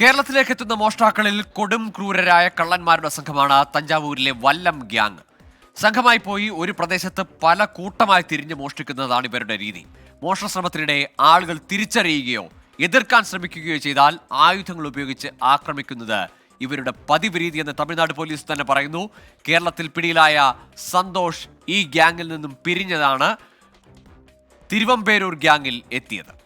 കേരളത്തിലേക്ക് എത്തുന്ന മോഷ്ടാക്കളിൽ കൊടും ക്രൂരരായ കള്ളന്മാരുടെ സംഘമാണ് തഞ്ചാവൂരിലെ വല്ലം ഗ്യാങ്. സംഘമായി പോയി ഒരു പ്രദേശത്ത് പല കൂട്ടമായി തിരിഞ്ഞ് മോഷ്ടിക്കുന്നതാണ് ഇവരുടെ രീതി. മോഷണശ്രമത്തിനിടെ ആളുകൾ തിരിച്ചറിയുകയോ എതിർക്കാൻ ശ്രമിക്കുകയോ ചെയ്താൽ ആയുധങ്ങൾ ഉപയോഗിച്ച് ആക്രമിക്കുന്നത് ഇവരുടെ പതിവ് രീതി എന്ന് തമിഴ്നാട് പോലീസ് തന്നെ പറയുന്നു. കേരളത്തിൽ പിടിയിലായ സന്തോഷ് ഈ ഗ്യാങ്ങിൽ നിന്നും പിരിഞ്ഞതാണ് തിരുവമ്പേരൂർ ഗ്യാങ്ങിൽ എത്തിയത്.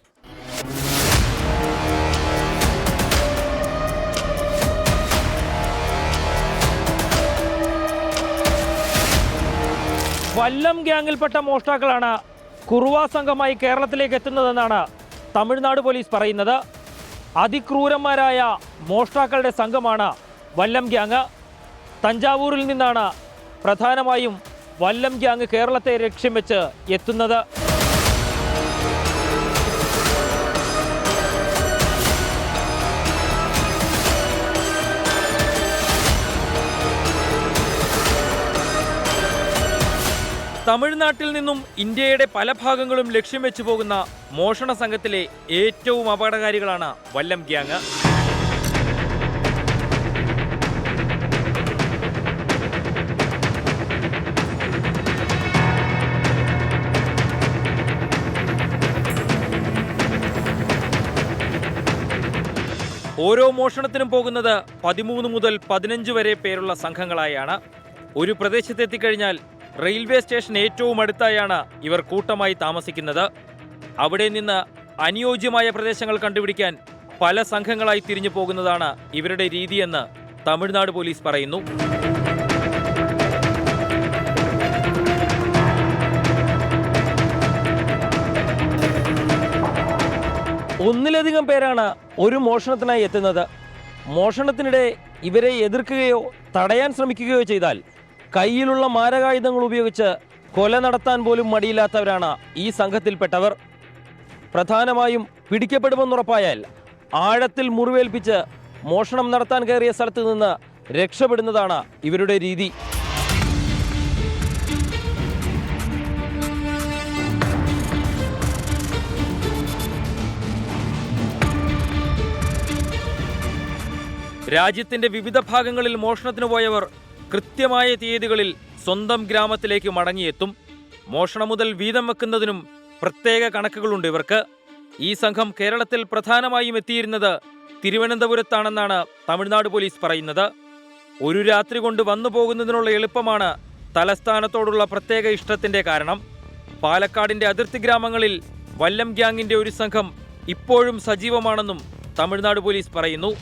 വല്ലം ഗ്യാങ്ങിൽപ്പെട്ട മോഷ്ടാക്കളാണ് കുറുവ സംഘമായി കേരളത്തിലേക്ക് എത്തുന്നതെന്നാണ് തമിഴ്നാട് പോലീസ് പറയുന്നത്. അതിക്രൂരന്മാരായ മോഷ്ടാക്കളുടെ സംഘമാണ് വല്ലം ഗ്യാങ്. തഞ്ചാവൂരിൽ നിന്നാണ് പ്രധാനമായും വല്ലം ഗ്യാങ് കേരളത്തെ ലക്ഷ്യം വെച്ച് എത്തുന്നത്. തമിഴ്നാട്ടിൽ നിന്നും ഇന്ത്യയുടെ പല ഭാഗങ്ങളും ലക്ഷ്യം വെച്ചു പോകുന്ന മോഷണ സംഘത്തിലെ ഏറ്റവും അപകടകാരികളാണ് വല്ലം ഗ്യാങ്. ഓരോ മോഷണത്തിനും പോകുന്നത് പതിമൂന്ന് മുതൽ പതിനഞ്ച് വരെ പേരുള്ള സംഘങ്ങളായാണ്. ഒരു പ്രദേശത്തെത്തിക്കഴിഞ്ഞാൽ റെയിൽവേ സ്റ്റേഷൻ ഏറ്റവും അടുത്തായാണ് ഇവർ കൂട്ടമായി താമസിക്കുന്നത്. അവിടെ നിന്ന് അനുയോജ്യമായ പ്രദേശങ്ങൾ കണ്ടുപിടിക്കാൻ പല സംഘങ്ങളായി തിരിഞ്ഞു പോകുന്നതാണ് ഇവരുടെ രീതിയെന്ന് തമിഴ്നാട് പോലീസ് പറയുന്നു. ഒന്നിലധികം പേരാണ് ഒരു മോഷണത്തിനായി എത്തുന്നത്. മോഷണത്തിനിടെ ഇവരെ എതിർക്കുകയോ തടയാൻ ശ്രമിക്കുകയോ ചെയ്താൽ കയ്യിലുള്ള മാരകായുധങ്ങൾ ഉപയോഗിച്ച് കൊല നടത്താൻ പോലും മടിയില്ലാത്തവരാണ് ഈ സംഘത്തിൽപ്പെട്ടവർ. പ്രധാനമായും പിടിക്കപ്പെടുമെന്നുറപ്പായാൽ ആഴത്തിൽ മുറിവേൽപ്പിച്ച് മോഷണം നടത്താൻ കയറിയ സ്ഥലത്ത് നിന്ന് രക്ഷപ്പെടുന്നതാണ് ഇവരുടെ രീതി. രാജ്യത്തിന്റെ വിവിധ ഭാഗങ്ങളിൽ മോഷണത്തിന് പോയവർ കൃത്യമായ തീയതികളിൽ സ്വന്തം ഗ്രാമത്തിലേക്ക് മടങ്ങിയെത്തും. മോഷണം മുതൽ വീതം വെക്കുന്നതിനും പ്രത്യേക കണക്കുകളുണ്ട് ഇവർക്ക്. ഈ സംഘം കേരളത്തിൽ പ്രധാനമായും എത്തിയിരുന്നത് തിരുവനന്തപുരത്താണെന്നാണ് തമിഴ്നാട് പോലീസ് പറയുന്നത്. ഒരു രാത്രി കൊണ്ട് വന്നു പോകുന്നതിനുള്ള എളുപ്പമാണ് തലസ്ഥാനത്തോടുള്ള പ്രത്യേക ഇഷ്ടത്തിന്റെ കാരണം. പാലക്കാടിന്റെ അതിർത്തി ഗ്രാമങ്ങളിൽ വല്ലം ഗ്യാങ്ങിന്റെ ഒരു സംഘം ഇപ്പോഴും സജീവമാണെന്നും തമിഴ്നാട് പോലീസ് പറയുന്നു.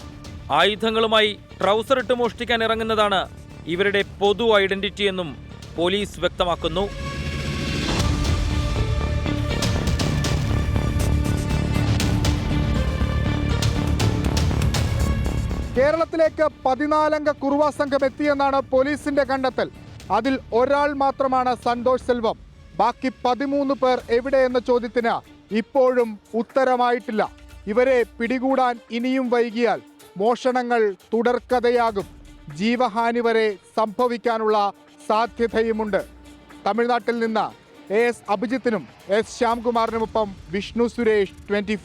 ആയുധങ്ങളുമായി ട്രൗസർ ഇട്ട് മോഷ്ടിക്കാൻ ഇറങ്ങുന്നതാണ് ഇവരുടെ പൊതു ഐഡന്റിറ്റി എന്നും പോലീസ് വ്യക്തമാക്കുന്നു. കേരളത്തിലേക്ക് പതിനാലംഗ കുറുവ സംഘം എത്തിയെന്നാണ് പോലീസിന്റെ കണ്ടെത്തൽ. അതിൽ ഒരാൾ മാത്രമാണ് സന്തോഷ് സെൽവം. ബാക്കി പതിമൂന്ന് പേർ എവിടെയെന്ന ചോദ്യത്തിന് ഇപ്പോഴും ഉത്തരമായിട്ടില്ല. ഇവരെ പിടികൂടാൻ ഇനിയും വൈകിയാൽ മോഷണങ്ങൾ തുടർക്കഥയാകും. ജീവഹാനി വരെ സംഭവിക്കാനുള്ള സാധ്യതയുമുണ്ട്. തമിഴ്നാട്ടിൽ നിന്ന് എ എസ് അഭിജിത്തിനും എസ് ശ്യാംകുമാറിനുമൊപ്പം വിഷ്ണു സുരേഷ് ട്വന്റി